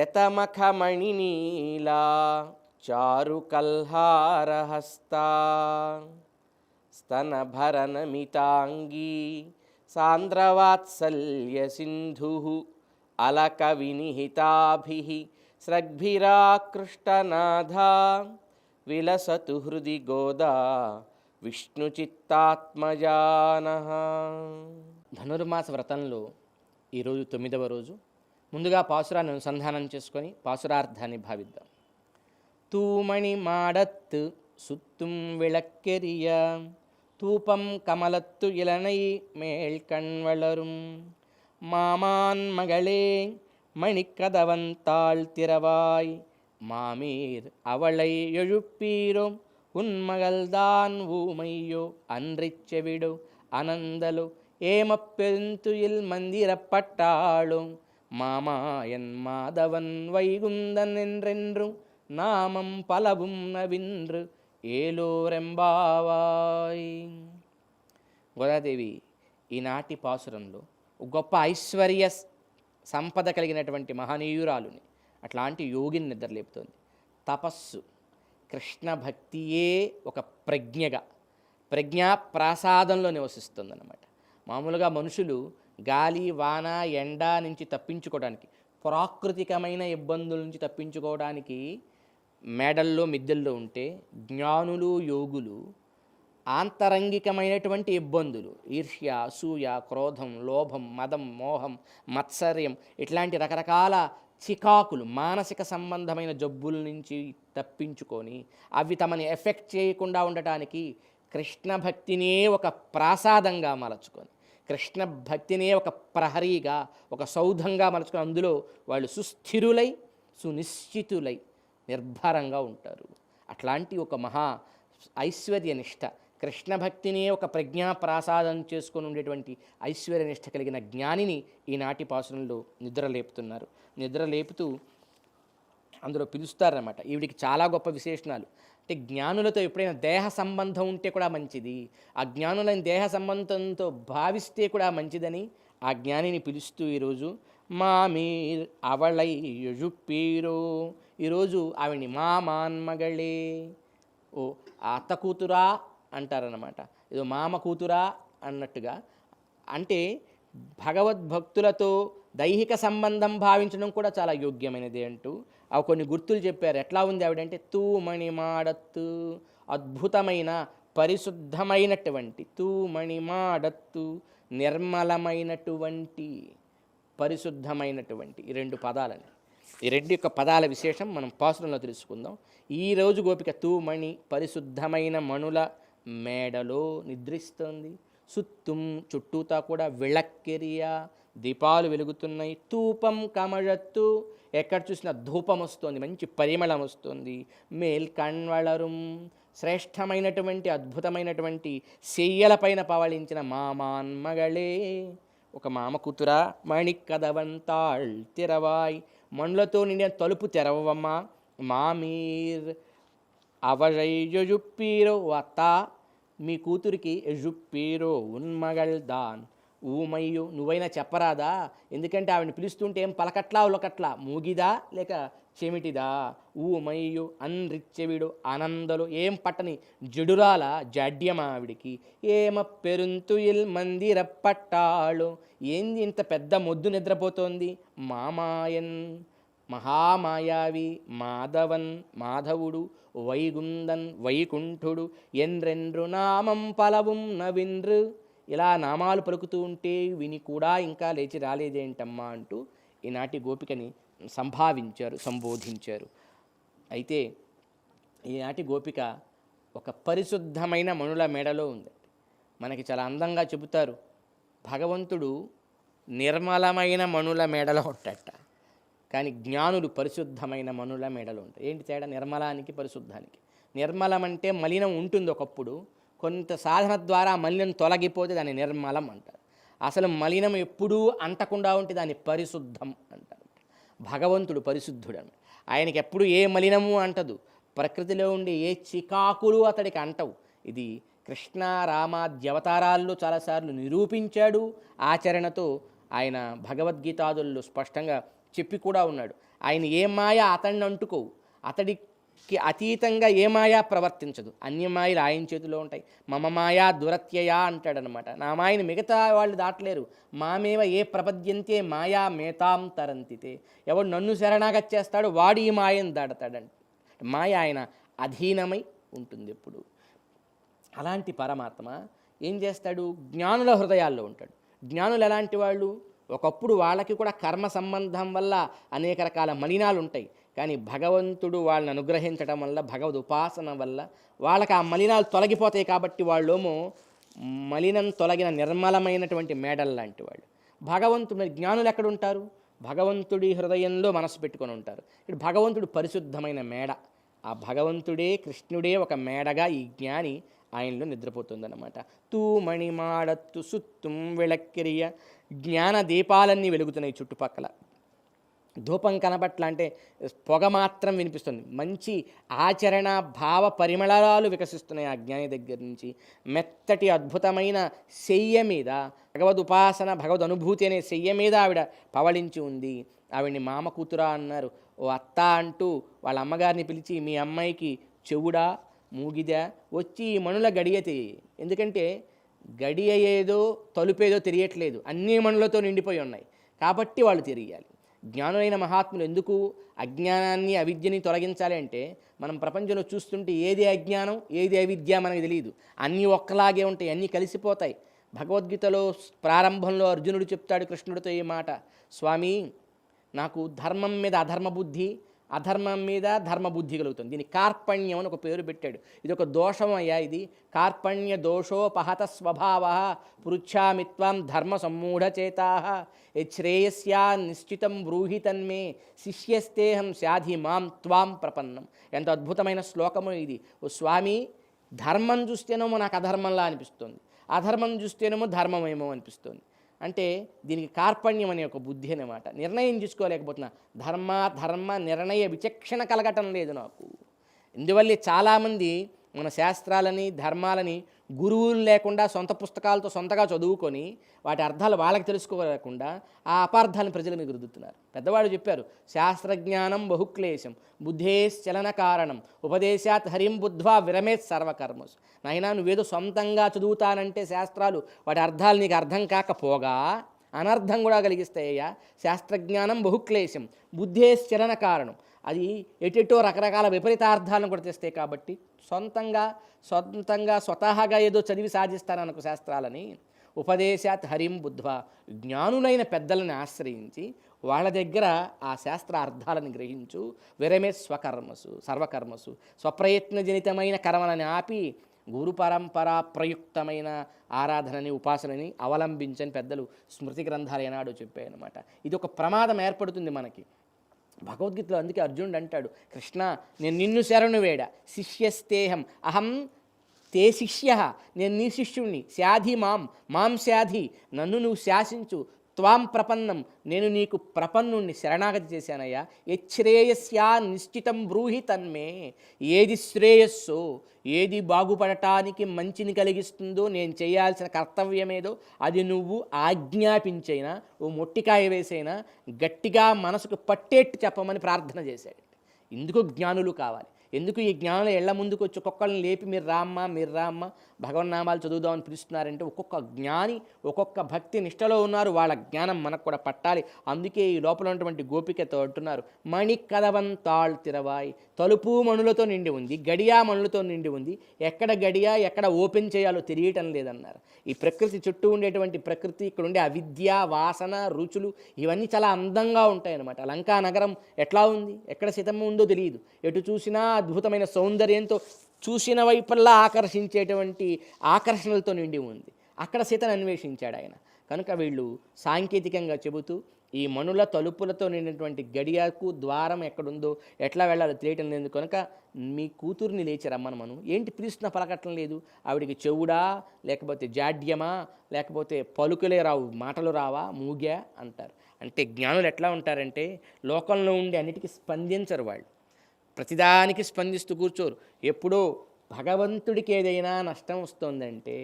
శతమఖమణినీలా చారుకల్హారహస్తా స్తనభరనమితాంగీ సాంద్రవాత్సల్యసింధు అలకవినిహితాభిः స్రగ్భిరాకృష్టనాథా విలసతు హృది గోదా విష్ణుచిత్తాత్మజాన. ధనుర్మాస వ్రతంలో ఈరోజు తొమ్మిదవ రోజు ముందుగా పాసురాన్ని అనుసంధానం చేసుకొని పాసురార్థాన్ని భావిద్దాం தூமணி மாடத்து சுத்தும் விளக்கெரிய தூபம் கமலத்து இளனை மேல் கண் வளரும் மாமான் மகளே மணிக்கதவந்தாள் திறவாய் மாமீர் அவளை எழுப்பீரோ உன் மகள்தான் ஊமையோ அன்றிச் செவிடோ அனந்தலோ ஏமப்பெருந்துயில் மந்திரப்பட்டாளும் மாமாயன் மாதவன் வைகுந்தன் என்றென்று நாமம் பலவும் நவின்று ఏలోరెంబావాయ్. గోదాదేవి ఈనాటి పాసురంలో గొప్ప ఐశ్వర్య సంపద కలిగినటువంటి మహనీయురాలుని అట్లాంటి యోగిని నిద్రలేపుతోంది. తపస్సు కృష్ణ భక్తియే ఒక ప్రజ్ఞగా ప్రజ్ఞా ప్రసాదంలో నివసిస్తుందన్నమాట. మామూలుగా మనుషులు గాలి వాన ఎండ నుంచి తప్పించుకోవడానికి ప్రాకృతికమైన ఇబ్బందుల నుంచి తప్పించుకోవడానికి మేడల్లో మిద్దెల్లో ఉంటే జ్ఞానులు యోగులు ఆంతరంగికమైనటువంటి ఇబ్బందులు ఈర్ష్య అసూయ క్రోధం లోభం మదం మోహం మత్సర్యం ఇట్లాంటి రకరకాల చికాకులు మానసిక సంబంధమైన జబ్బుల నుంచి తప్పించుకొని అవి తమని ఎఫెక్ట్ చేయకుండా ఉండటానికి కృష్ణ భక్తినే ఒక ప్రాసాదంగా మలచుకొని కృష్ణ భక్తినే ఒక ప్రహరీగా ఒక సౌధంగా మలుచుకుని అందులో వాళ్ళు సుస్థిరులై సునిశ్చితులై నిర్భరంగా ఉంటారు. అట్లాంటి ఒక మహా ఐశ్వర్యనిష్ట కృష్ణ భక్తినే ఒక ప్రజ్ఞా ప్రాసాదం చేసుకొని ఉండేటువంటి ఐశ్వర్యనిష్ట కలిగిన జ్ఞానిని ఈనాటి పాసురంలో నిద్ర లేపుతున్నారు నిద్ర లేపుతూ అందులో పిలుస్తారన్నమాట. ఈవిడికి చాలా గొప్ప విశేషణాలు. అంటే జ్ఞానులతో ఎప్పుడైనా దేహ సంబంధం ఉంటే కూడా మంచిది. ఆ జ్ఞానులని దేహ సంబంధంతో భావిస్తే కూడా మంచిదని ఆ జ్ఞానిని పిలుస్తూ ఈరోజు మా మీర్ అవళై యుజుప్పీరో ఈరోజు ఆవిడ్ని మామాన్మగళే ఓ అత్త కూతురా? అంటారనమాట ఏదో మామ కూతురా? అన్నట్టుగా. అంటే భగవద్భక్తులతో దైహిక సంబంధం భావించడం కూడా చాలా యోగ్యమైనది అంటూ ఆ కొన్ని గుర్తులు చెప్పారు. ఎట్లా ఉంది ఆవిడంటే తూమణి మాడత్తు అద్భుతమైన పరిశుద్ధమైనటువంటి తూమణి మాడత్తు నిర్మలమైనటువంటి పరిశుద్ధమైనటువంటి ఈ రెండు పదాలని. ఈ రెండు యొక్క పదాల విశేషం మనం పాసురంలో తెలుసుకుందాం. ఈ రోజు గోపిక తూమణి పరిశుద్ధమైన మణుల మేడలో నిద్రిస్తోంది. సుత్తుం చుట్టూతా కూడా విళక్కెరియా దీపాలు వెలుగుతున్నాయి తూపం కమళత్తు ఎక్కడ చూసినా ధూపం వస్తుంది మంచి పరిమళం వస్తుంది. మేల్ కణ్వళరుం. శ్రేష్టమైనటువంటి అద్భుతమైనటువంటి శయ్యలపైన పవళించిన మామాన్మగళే ఒక మామ కూతురా మణికదవంతాళ్ తెరవాయ్. మణులతో నిండిన తలుపు తెరవమ్మా మామీర్ అవజయ్యుప్పీరో అత్త మీ కూతురికి జుప్పీరో ఉన్మగల్ దాన్. ఊమయ్యో నువ్వైనా చెప్పరాదా? ఎందుకంటే ఆవిడని పిలుస్తుంటే ఏం పలకట్లా ఉలకట్లా? మూగిదా లేక చెమిటిదా? ఊమయ్యో అన్రిచ్చెవిడు ఆనందలు ఏం పట్టని జడురాల జాడ్యమా ఆవిడికి? ఏమ పెరుంతుయిల్ మందిర పట్టాళు? ఏంది ఇంత పెద్ద మొద్దు నిద్రపోతోంది? మామాయన్ మహామాయావి మాధవన్ మాధవుడు వైగుందన్ వైకుంఠుడు ఎన్రెండ్రు నామం పలవుం నవింద్రు ఇలా నామాలు పలుకుతూ ఉంటే విని కూడా ఇంకా లేచి రాలేదేంటమ్మా అంటూ ఈనాటి గోపికని సంభావించారు సంబోధించారు. అయితే ఈనాటి గోపిక ఒక పరిశుద్ధమైన మణుల మెడలో ఉంది. మనకి చాలా అందంగా చెబుతారు భగవంతుడు నిర్మలమైన మణుల మెడలో ఉంటాట కానీ జ్ఞానులు పరిశుద్ధమైన మనుల మెడలు ఉంటాయి ఏంటి తేడా? నిర్మలానికి పరిశుద్ధానికి. నిర్మలం అంటే మలినం ఉంటుంది ఒకప్పుడు. కొంత సాధన ద్వారా మలినం తొలగిపోతే దాన్ని నిర్మలం అంటారు. అసలు మలినం ఎప్పుడూ అంటకుండా ఉంటే దాన్ని పరిశుద్ధం అంటారు. భగవంతుడు పరిశుద్ధుడు అని ఆయనకి ఎప్పుడు ఏ మలినము అంటదు. ప్రకృతిలో ఉండే ఏ చికాకులు అతడికి అంటవు. ఇది కృష్ణ రామాద్యవతారాల్లో చాలాసార్లు నిరూపించాడు. ఆచరణతో ఆయన భగవద్గీతాదుల్లో స్పష్టంగా చెప్పి కూడా ఉన్నాడు. ఆయన ఏ మాయ అతన్ని అంటుకోవు. కి అతీతంగా ఏ మాయా ప్రవర్తించదు. అన్ని మాయలు ఆయన చేతిలో ఉంటాయి. మమ మాయా దురత్యయా అంటాడనమాట. నా మాయని మిగతా వాళ్ళు దాటలేరు. మామేవ ఏ ప్రపద్యంతే మాయా మేతాం తరంతితే. ఎవడు నన్ను శరణాగతి చేస్తాడో వాడు ఈ మాయను దాడతాడంట మాయ ఆయన అధీనమై ఉంటుంది ఎప్పుడు. అలాంటి పరమాత్మ ఏం చేస్తాడు? జ్ఞానుల హృదయాల్లో ఉంటాడు. జ్ఞానులు ఎలాంటి వాళ్ళు? ఒకప్పుడు వాళ్ళకి కూడా కర్మ సంబంధం వల్ల అనేక రకాల మలినాలు ఉంటాయి కానీ భగవంతుడు వాళ్ళని అనుగ్రహించడం వల్ల భగవద్ ఉపాసన వల్ల వాళ్ళకి ఆ మలినాలు తొలగిపోతాయి కాబట్టి వాళ్ళేమో మలినం తొలగిన నిర్మలమైనటువంటి మేడల్ లాంటి వాళ్ళు. భగవంతుడు జ్ఞానులు ఎక్కడుంటారు భగవంతుడి హృదయంలో మనసు పెట్టుకొని ఉంటారు. ఇక్కడ భగవంతుడు పరిశుద్ధమైన మేడ. ఆ భగవంతుడే కృష్ణుడే ఒక మేడగా ఈ జ్ఞాని ఆయనలో నిద్రపోతుందన్నమాట. తూమణి మాడత్తు సుత్తుం విళక్కిరియ జ్ఞాన దీపాలన్నీ వెలుగుతున్నాయి చుట్టుపక్కల. ధూపం కనబట్ల అంటే పొగ మాత్రం వినిపిస్తుంది. మంచి ఆచరణ భావ పరిమళాలు వికసిస్తున్నాయి ఆ జ్ఞాని దగ్గర నుంచి. మెత్తటి అద్భుతమైన శయ్య మీద భగవద్ ఉపాసన భగవద్ అనుభూతి అనే శయ్య మీద ఆవిడ పవళించి ఉంది. ఆవిడ్ని మామ కూతురా అన్నారు. ఓ అత్త అంటూ వాళ్ళ అమ్మగారిని పిలిచి మీ అమ్మాయికి చెవుడా మూగిదా? వచ్చి ఈ మణుల గడియతే ఎందుకంటే గడియ ఏదో తలుపేదో తెలియట్లేదు. అన్ని మణులతో నిండిపోయి ఉన్నాయి. కాబట్టి వాళ్ళు తిరిగాలి జ్ఞానులైన మహాత్ములు ఎందుకు అజ్ఞానాన్ని అవిద్యని తొలగించాలి అంటే మనం ప్రపంచంలో చూస్తుంటే ఏది అజ్ఞానం ఏది అవిద్య మనకు తెలియదు. అన్నీ ఒక్కలాగే ఉంటాయి అన్నీ కలిసిపోతాయి. భగవద్గీతలో ప్రారంభంలో అర్జునుడు చెప్తాడు కృష్ణుడితో ఈ మాట స్వామి నాకు ధర్మం మీద అధర్మ బుద్ధి అధర్మం మీద ధర్మబుద్ధి కలుగుతుంది. దీని కార్పణ్యం అని ఒక పేరు పెట్టాడు. ఇది ఒక దోషం అయ్యా ఇది. కార్పణ్య దోషోపహత స్వభావ పృచ్ఛామిత్వం ధర్మ సమ్మూఢచేతా శ్రేయస్యా నిశ్చితం బ్రూహితన్మే శిష్యస్తేహం శాధి మాం త్వాం ప్రపన్నం. ఎంత అద్భుతమైన శ్లోకము ఇది. ఓ స్వామి ధర్మం చూస్తేనేమో నాకు అధర్మంలా అనిపిస్తుంది. అధర్మం చూస్తేనేమో ధర్మమేమో అనిపిస్తుంది. అంటే దీనికి కార్పణ్యం అనే ఒక బుద్ధి అనమాట నిర్ణయం చేసుకోలేకపోతున్నా ధర్మ ధర్మ నిర్ణయ విచక్షణ కలగటం లేదు నాకు. ఇందువల్లే చాలామంది మన శాస్త్రాలని ధర్మాలని గురువులు లేకుండా సొంత పుస్తకాలతో సొంతగా చదువుకొని వాటి అర్థాలు వాళ్ళకి తెలుసుకోలేకుండా ఆ అపార్థాలను ప్రజల మీద రుద్దుతున్నారు. పెద్దవాడు చెప్పారు శాస్త్రజ్ఞానం బహుక్లేశం బుద్ధేశ్చలన కారణం ఉపదేశాత్ హరిం బుద్ధ్వా విరమేత్ సర్వకర్మస్. నాయనా నువ్వేదో సొంతంగా చదువుతానంటే శాస్త్రాలు వాటి అర్థాలు నీకు అర్థం కాకపోగా అనర్థం కూడా కలిగిస్తాయ్యా. శాస్త్రజ్ఞానం బహుక్లేశం బుద్ధేశ్చలన కారణం అది ఎటెటో రకరకాల విపరీతార్థాలను కూడా తెస్తాయి కాబట్టి సొంతంగా సొంతంగా స్వతహాగా ఏదో చదివి సాధిస్తాననుకు శాస్త్రాలని ఉపదేశాత్ హరిం బుద్ధ్వ జ్ఞానులైన పెద్దలను ఆశ్రయించి వాళ్ళ దగ్గర ఆ శాస్త్ర అర్థాలను గ్రహించు విరమే స్వకర్మసు సర్వకర్మసు స్వప్రయత్నజనితమైన కర్మలని ఆపి గురు పరంపర ప్రయుక్తమైన ఆరాధనని ఉపాసనని అవలంబించని పెద్దలు స్మృతి గ్రంథాలు ఏనాడో చెప్పాయన్నమాట. ఇది ఒక ప్రమాదం ఏర్పడుతుంది మనకి. భగవద్గీతలో అందుకే అర్జునుడు అంటాడు కృష్ణ నేను నిన్ను శరణు వేడ శిష్యస్తేహం అహం తే శిష్య. నేను నీ శిష్యుణ్ణి. శాధి మాం. మాం శాధి. నన్ను నువ్వు శాసించు. త్వాం ప్రపన్నం. నేను నీకు ప్రపన్నుణ్ణి శరణాగతి చేశానయ్యా. శ్రేయస్యా నిశ్చితం బ్రూహి తన్మే. ఏది శ్రేయస్సు ఏది బాగుపడటానికి మంచిని కలిగిస్తుందో నేను చేయాల్సిన కర్తవ్యమేదో అది నువ్వు ఆజ్ఞాపించైనా ఓ మొట్టికాయ వేసైనా గట్టిగా మనసుకు పట్టేట్టు చెప్పమని ప్రార్థన చేశాడు. ఇందుకు జ్ఞానులు కావాలి. ఎందుకు ఈ జ్ఞానులు ఎళ్ళ ముందుకు వచ్చి కుక్కలను లేపి మీరు రామ్మా మీరు రామ్మా భగవన్నామాలు చదువుదామని పిలుస్తున్నారంటే ఒక్కొక్క జ్ఞాని ఒక్కొక్క భక్తి నిష్టలో ఉన్నారు. వాళ్ళ జ్ఞానం మనకు కూడా పట్టాలి. అందుకే ఈ లోపల ఉన్నటువంటి గోపికతో అంటున్నారు మణి కదవన్ తాళ్ తిరవాయి తలుపు మణులతో నిండి ఉంది గడియా మణులతో నిండి ఉంది ఎక్కడ గడియా ఎక్కడ ఓపెన్ చేయాలో తెలియటం లేదన్నారు. ఈ ప్రకృతి చుట్టూ ఉండేటువంటి ప్రకృతి ఇక్కడ ఉండే అవిద్య వాసన రుచులు ఇవన్నీ చాలా అందంగా ఉంటాయన్నమాట. లంకా నగరం ఎట్లా ఉంది? ఎక్కడ సీతమ్మ ఉందో తెలియదు. ఎటు చూసినా అద్భుతమైన సౌందర్యంతో చూసిన వైపుల్లా ఆకర్షించేటువంటి ఆకర్షణలతో నిండి ఉంది. అక్కడ సీతను అన్వేషించాడు ఆయన. కనుక వీళ్ళు సాంకేతికంగా చెబుతూ ఈ మనుల తలుపులతో నిండినటువంటి గడియాకు ద్వారం ఎక్కడుందో ఎట్లా వెళ్ళాలో తెలియటం లేదు. కనుక మీ కూతుర్ని లేచి రమ్మను మనం. ఏంటి పిలుస్తున్న పలకటం లేదు? ఆవిడికి చెవుడా లేకపోతే జాడ్యమా లేకపోతే పలుకులే రావు మాటలు రావా మూగ్యా అంటారు. అంటే జ్ఞానులు ఎట్లా ఉంటారంటే లోకంలో ఉండి అన్నిటికీ స్పందించరు వాళ్ళు. ప్రతిదానికి స్పందిస్తూ కూర్చోరు. ఎప్పుడో భగవంతుడికి ఏదైనా నష్టం వస్తుందంటే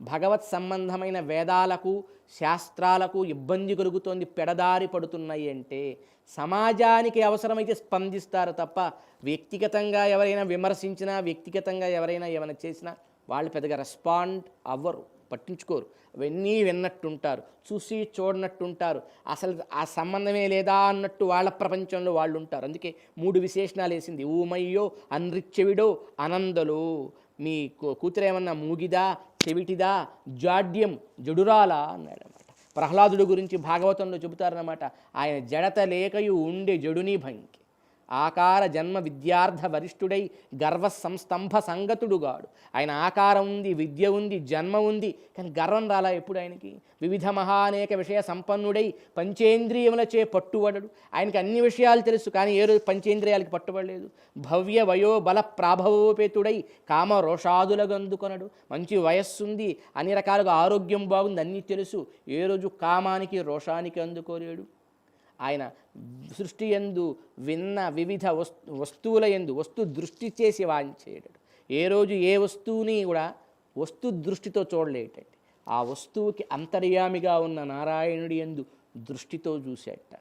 భగవత్ సంబంధమైన వేదాలకు శాస్త్రాలకు ఇబ్బంది కలుగుతోంది పెడదారి పడుతున్నాయి అంటే సమాజానికి అవసరమైతే స్పందిస్తారు తప్ప వ్యక్తిగతంగా ఎవరైనా విమర్శించినా వ్యక్తిగతంగా ఎవరైనా ఏమైనా చేసినా వాళ్ళు పెద్దగా రెస్పాండ్ అవ్వరు. పట్టించుకోరు. అవన్నీ విన్నట్టుంటారు. చూసి చూడనట్టుంటారు. అసలు ఆ సంబంధమే లేదా అన్నట్టు వాళ్ళ ప్రపంచంలో వాళ్ళు ఉంటారు అందుకే మూడు విశేషణాలు వేసింది. ఊమయ్యో అన్రిచ్చెవిడో అనందలో. మీ కూతురు కూతురేమన్నా మూగిదా చెవిటిదా జాడ్యం జడురాలా అన్నాడనమాట ప్రహ్లాదుడు గురించి భాగవతంలో చెబుతారన్నమాట. ఆయన జడత లేకయు ఉండే జడుని భయం ఆకార జన్మ విద్యార్థ వరిష్ఠుడై గర్వ సంస్తంభ సంగతుడుగాడు. ఆయన ఆకారం ఉంది విద్య ఉంది జన్మ ఉంది కానీ గర్వం రాలా ఎప్పుడు ఆయనకి? వివిధ మహానేక విషయ సంపన్నుడై పంచేంద్రియములచే పట్టుబడడు. ఆయనకి అన్ని విషయాలు తెలుసు కానీ ఏ రోజు పంచేంద్రియాలకి పట్టుబడలేదు. భవ్య వయో బల ప్రాభవోపేతుడై కామ రోషాదుల అందుకొనడు మంచి వయస్సుంది అన్ని రకాలుగా ఆరోగ్యం బాగుంది అన్నీ తెలుసు. ఏ రోజు కామానికి రోషానికి అందుకోలేడు. ఆయన సృష్టి ఎందు విన్న వివిధ వస్తు వస్తువుల ఎందు వస్తు దృష్టి చేసి వాయించేటట్టు. ఏ రోజు ఏ వస్తువుని కూడా వస్తు దృష్టితో చూడలేటండి ఆ వస్తువుకి అంతర్యామిగా ఉన్న నారాయణుడి ఎందు దృష్టితో చూసేట.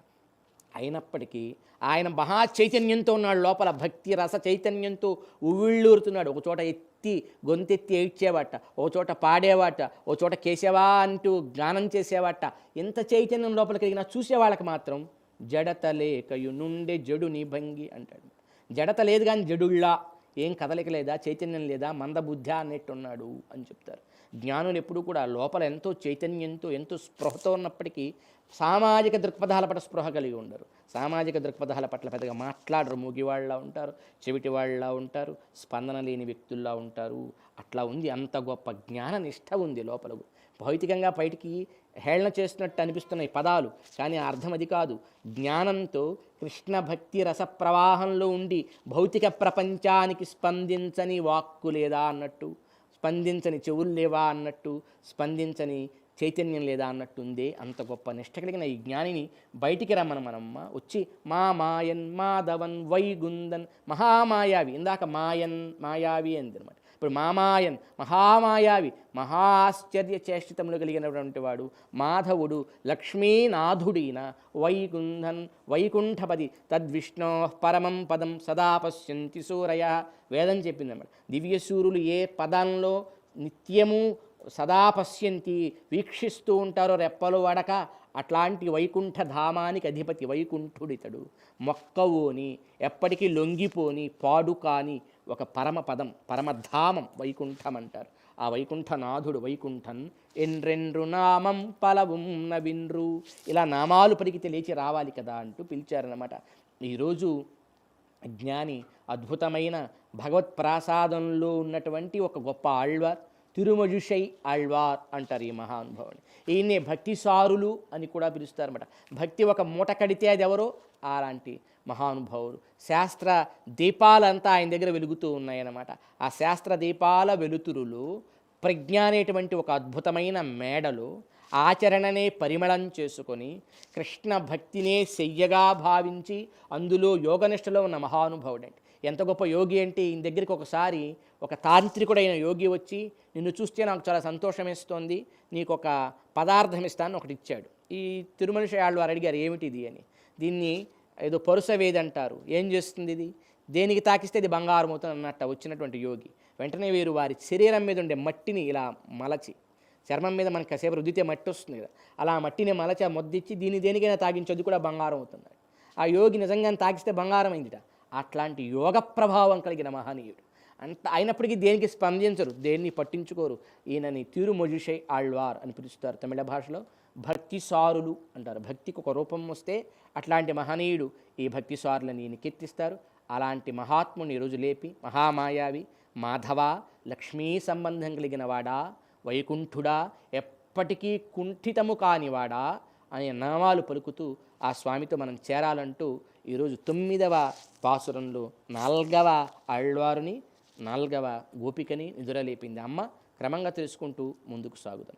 అయినప్పటికీ ఆయన మహా చైతన్యంతో ఉన్నాడు. లోపల భక్తి రస చైతన్యంతో ఉవిళ్ళూరుతున్నాడు ఒక చోట ఎత్తి గొంతెత్తి ఏడ్చేవాట. ఒక చోట పాడేవాట. ఒక చోట కేశవా అంటూ గానం చేసేవాట. ఎంత చైతన్యం లోపల కలిగినా చూసేవాళ్ళకి మాత్రం జడత లేకయు నుండే జడుని భంగి అంటాడు. జడత లేదు కానీ జడుళ్ళా. ఏం కదలిక లేదా? చైతన్యం లేదా? మందబుద్ధ అన్నట్టున్నాడు అని చెప్తారు. జ్ఞానులు ఎప్పుడూ కూడా లోపల ఎంతో చైతన్యంతో ఎంతో స్పృహతో ఉన్నప్పటికీ సామాజిక దృక్పథాల పట్ల స్పృహ కలిగి ఉండరు. సామాజిక దృక్పథాల పట్ల పెద్దగా మాట్లాడరు. మూగివాళ్ళలా ఉంటారు చెవిటి వాళ్ళలా ఉంటారు స్పందన లేని వ్యక్తుల్లా ఉంటారు. అట్లా ఉంది. అంత గొప్ప జ్ఞాన నిష్ఠ ఉంది లోపల. భౌతికంగా బయటికి హేళన చేస్తున్నట్టు అనిపిస్తున్నాయి పదాలు కానీ అర్థం అది కాదు. జ్ఞానంతో కృష్ణ భక్తి రస ప్రవాహంలో ఉండి భౌతిక ప్రపంచానికి స్పందించని వాక్కు లేదా అన్నట్టు స్పందించని చెవులు లేవా అన్నట్టు స్పందించని చైతన్యం లేదా అన్నట్టుందే అంత గొప్ప నిష్ట కలిగిన ఈ జ్ఞానిని బయటికి రమ్మను మనమ్మ. వచ్చి మా మాయన్ మాధవన్ వైగుందన్ మహామాయావి. ఇందాక మాయన్ మాయావి అంది అనమాట ఇప్పుడు మామాయన్ మహామాయావి మహాశ్చర్య చేష్టితములు కలిగినటువంటి వాడు మాధవుడు లక్ష్మీనాథుడీన వైకుంఠన్ వైకుంఠపది తద్విష్ణో పరమం పదం సదా పశ్యంతి సూరయ. వేదం చెప్పిందన్నమాట దివ్యసూరులు ఏ పదంలో నిత్యము సదా పశ్యంతి వీక్షిస్తూ ఉంటారో రెప్పలు వడక అట్లాంటి వైకుంఠ ధామానికి అధిపతి వైకుంఠుడితడు. మొక్కవోని ఎప్పటికీ లొంగిపోని పాడు కాని ఒక పరమ పదం పరమధామం వైకుంఠం అంటారు ఆ వైకుంఠనాథుడు వైకుంఠం ఎండ్రెండ్రు నామం పలవున్న నవిన్రు. ఇలా నామాలు పలికితే లేచి రావాలి కదా అంటూ పిలిచారనమాట ఈరోజు జ్ఞాని అద్భుతమైన భగవత్ ప్రాసాదంలో ఉన్నటువంటి ఒక గొప్ప ఆళ్వార్ తిరుమజుషై ఆళ్వార్ అంటారు ఈ మహానుభావుని ఈయన్నే భక్తిసారులు అని కూడా పిలుస్తారన్నమాట. భక్తి ఒక మూట కడితే అది ఎవరో? అలాంటి మహానుభావులు శాస్త్ర దీపాలంతా ఆయన దగ్గర వెలుగుతూ ఉన్నాయన్నమాట. ఆ శాస్త్ర దీపాల వెలుతురులు ప్రజ్ఞ అనేటువంటి ఒక అద్భుతమైన మేడలు ఆచరణనే పరిమళం చేసుకొని కృష్ణ భక్తినే శయ్యగా భావించి అందులో యోగనిష్టలో ఉన్న మహానుభావుడండి. ఎంత గొప్ప యోగి అంటే ఈయన దగ్గరికి ఒకసారి ఒక తాంత్రికుడైన యోగి వచ్చి నిన్ను చూస్తే నాకు చాలా సంతోషమేస్తోంది నీకు ఒక పదార్థం ఇస్తాను ఒకటి ఇచ్చాడు. ఈ తిరుమల ఆళ్వారు అడిగారు ఏమిటిది? అని. దీన్ని ఏదో పరుసవేది అంటారు ఏం చేస్తుంది ఇది? దేనికి తాకిస్తే ఇది బంగారం అవుతుంది అన్నట్ట వచ్చినటువంటి యోగి వెంటనే వీరు వారి శరీరం మీద ఉండే మట్టిని ఇలా మలచి చర్మం మీద మనకి కాసేపు రుద్దితే మట్టి వస్తుంది కదా అలా ఆ మట్టిని మలచి ఆ మొద్దిచ్చి దీన్ని దేనికైనా తాగించొద్దు కూడా బంగారం అవుతుంది. ఆ యోగి నిజంగా తాకిస్తే బంగారం అయిందిట. అట్లాంటి యోగ ప్రభావం కలిగిన మహనీయుడు. అంత అయినప్పటికీ దేనికి స్పందించరు దేన్ని పట్టించుకోరు. ఈయనని తిరుమొజుషై ఆళ్వార్ అని పిలుస్తారు తమిళ భాషలో. భక్తి సారులు అంటారు. భక్తికి ఒక రూపం వస్తే అట్లాంటి మహనీయుడు ఈ భక్తి సారులని ఈయన కీర్తిస్తారు. అలాంటి మహాత్ముని ఈరోజు లేపి మహామాయావి మాధవ లక్ష్మీ సంబంధం కలిగిన వాడా వైకుంఠుడా ఎప్పటికీ కుంఠితము కానివాడా అనే నామాలు పలుకుతూ ఆ స్వామితో మనం చేరాలంటూ ఈరోజు తొమ్మిదవ పాసురంలో నాల్గవ ఆళ్వారుని నాల్గవ గోపికని నిదురలేపింది. అమ్మ క్రమంగా తెలుసుకుంటూ ముందుకు సాగుదాం.